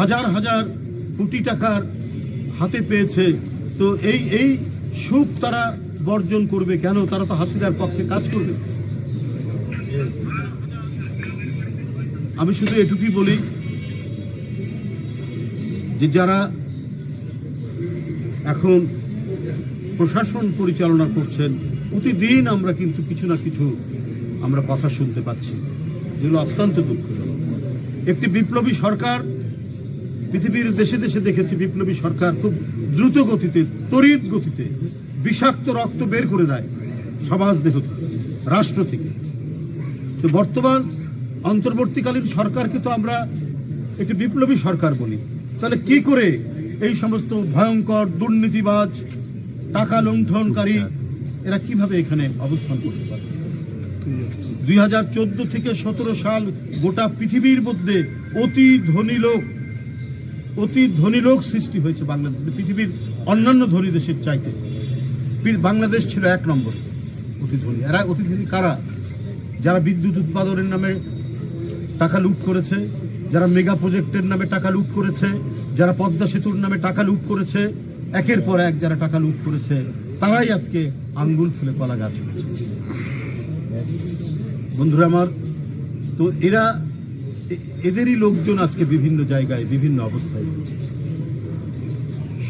হাজার হাজার কোটি টাকার হাতে পেয়েছে। তো এই এই সুখ তারা বর্জন করবে কেন? তারা তো হাসিনার পক্ষে কাজ করবে। আমি শুধু এটুকুই বলি যে যারা এখন প্রশাসন পরিচালনা করছেন, প্রতিদিন আমরা কিন্তু কিছু না কিছু আমরা কথা শুনতে পাচ্ছি, যেগুলো অত্যন্ত দুঃখজনক। একটি বিপ্লবী সরকার পৃথিবীর দেশে দেশে দেখেছি বিপ্লবী সরকার খুব দ্রুত গতিতে তড়িৎ গতিতে বিষাক্ত রক্ত বের করে দেয় সমাজ দেহ থেকে, রাষ্ট্র থেকে। তো বর্তমান, অন্তর্বর্তীকালীন সরকারকে তো আমরা একটি বিপ্লবী সরকার বলি। তাহলে কি করে এই সমস্ত ভয়ঙ্কর দুর্নীতিবাজ, টাকা লুণ্ঠনকারী, এরা কীভাবে এখানে অবস্থান করতে পারে? দুই হাজার চোদ্দ থেকে সতেরো সাল গোটা পৃথিবীর মধ্যে অতি ধনী লোক অতি ধনী লোক সৃষ্টি হয়েছে বাংলাদেশে। পৃথিবীর অন্যান্য ধনী দেশের চাইতে বাংলাদেশ ছিল এক নম্বর অতি ধনী। এরা অতি ধনী কারা? যারা বিদ্যুৎ উৎপাদনের নামে টাকা লুট করেছে, যারা মেগা প্রজেক্টের নামে টাকা লুট করেছে, যারা পদ্মা সেতুর নামে টাকা লুট করেছে, একের পর এক যারা টাকা লুট করেছে, তারাই আজকে আঙ্গুল ফুলে কলা গাছ বন্ধুরা আমার, তো এরা এদেরই লোকজন আজকে বিভিন্ন জায়গায়, বিভিন্ন অবস্থায় রয়েছে।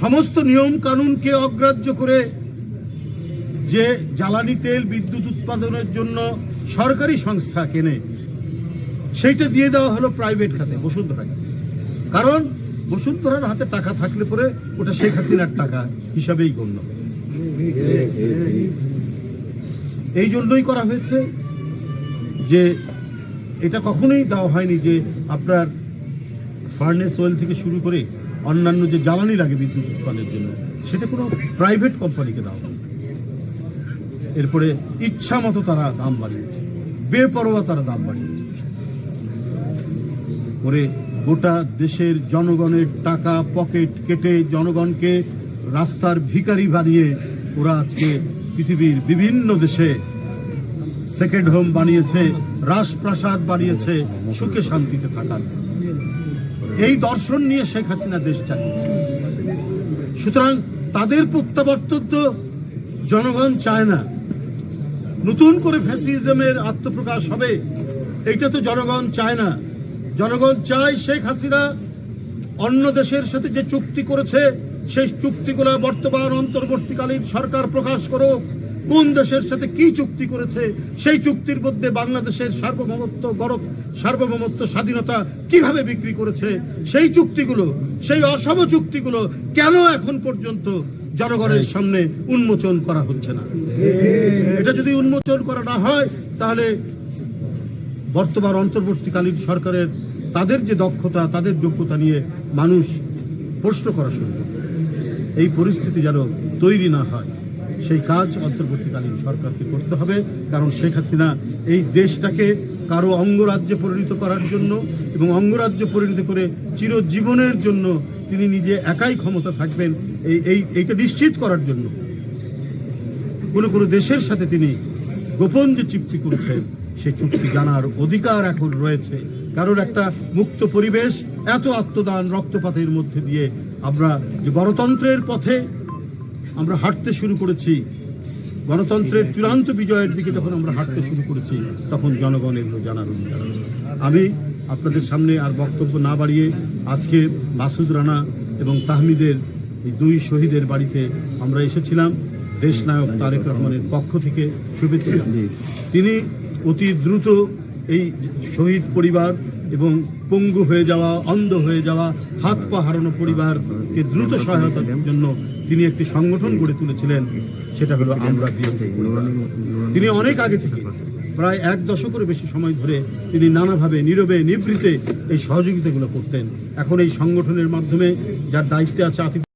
সমস্ত নিয়ম কানুনকে অগ্রাহ্য করে যে জ্বালানি তেল, বিদ্যুৎ উৎপাদনের জন্য সরকারি সংস্থা কেনে, সেইটা দিয়ে দেওয়া হলো প্রাইভেট খাতে বসুন্ধরাকে কারণ বসুন্ধরার হাতে টাকা থাকলে পরে ওটা শেখ হাসিনার টাকা হিসাবেই গণ্য। এই জন্যই করা হয়েছে যে এটা কখনোই দেওয়া হয়নি যে আপনার ফার্নেস ওয়েল থেকে শুরু করে অন্যান্য যে জ্বালানি লাগে বিদ্যুৎ উৎপাদনের জন্য, সেটা কোনো প্রাইভেট কোম্পানিকে দেওয়া হয় এরপরে ইচ্ছা মতো তারা দাম বাড়িয়েছে, বেপরোয়া তারা দাম বাড়িয়েছে। করে গোটা দেশের জনগণের টাকা পকেট কেটে জনগণকে রাস্তার ভিখারি বানিয়ে ওরা আজকে পৃথিবীর বিভিন্ন দেশে সেকেন্ড হোম বানিয়েছে, রাজপ্রাসাদ বানিয়েছে, সুখে শান্তিতে থাকার। এই দর্শন নিয়ে শেখ হাসিনা দেশ চালিয়েছে। সুতরাং তাদের প্রত্যাবর্তন তো জনগণ চায় না। নতুন করে ফ্যাসিজমের আত্মপ্রকাশ হবে, এইটা তো জনগণ চায় না। জনগণ চায় শেখ হাসিনা অন্য দেশের সাথে যে চুক্তি করেছে, সেই চুক্তিগুলো বর্তমান, অন্তর্বর্তীকালীন সরকার প্রকাশ করুক। কোন দেশের সাথে কি চুক্তি করেছে, সেই চুক্তির মধ্যে বাংলাদেশের সার্বভৌমত্ব গরত সার্বভৌমত্ব স্বাধীনতা কীভাবে বিক্রি করেছে, সেই চুক্তিগুলো, সেই অসম চুক্তিগুলো কেন এখন পর্যন্ত জনগণের সামনে উন্মোচন করা হচ্ছে না? এটা যদি উন্মোচন করা না হয়, তাহলে বর্তমান অন্তর্বর্তীকালীন সরকারের তাদের যে দক্ষতা, তাদের যোগ্যতা নিয়ে মানুষ প্রশ্ন করা শুরু এই পরিস্থিতি যেন তৈরি না হয়। সেই কাজ অন্তর্বর্তীকালীন সরকারকে করতে হবে, কারণ শেখ হাসিনা এই দেশটাকে কারও অঙ্গরাজ্যে পরিণত করার জন্য এবং অঙ্গরাজ্য পরিণত করে চিরজীবনের জন্য তিনি নিজে একাই ক্ষমতা থাকবেন, এই এই, এইটা নিশ্চিত করার জন্য। কোনো কোনো দেশের সাথে তিনি গোপন যে চুক্তি করেছেন সেই চুক্তি জানার অধিকার এখন রয়েছে। কারণ একটা মুক্ত পরিবেশ, এত আত্মদান রক্তপাতের মধ্যে দিয়ে আমরা যে গণতন্ত্রের পথে আমরা হাঁটতে শুরু করেছি। গণতন্ত্রের চূড়ান্ত বিজয়ের দিকে যখন আমরা হাঁটতে শুরু করেছি, তখন জনগণ এগুলো জানার অধিকার আছে। আমি আপনাদের সামনে আর বক্তব্য না বাড়িয়ে আজকে মাসুদ রানা এবং তাহমিদের এই দুই শহীদের বাড়িতে আমরা এসেছিলাম। দেশনায়ক তারেক রহমানের পক্ষ থেকে শুভেচ্ছা তিনি অতি দ্রুত এই শহীদ পরিবার এবং পঙ্গু হয়ে যাওয়া, অন্ধ হয়ে যাওয়া, হাত পা হারানো পরিবারকে দ্রুত সহায়তার জন্য তিনি একটি সংগঠন গড়ে তুলেছিলেন। সেটা হলো আমরা তিনি অনেক আগে থেকে প্রায় এক দশকের বেশি সময় ধরে তিনি নানাভাবে নীরবে, নিভৃতে এই সহযোগিতাগুলো করতেন। এখন এই সংগঠনের মাধ্যমে যার দায়িত্বে আছে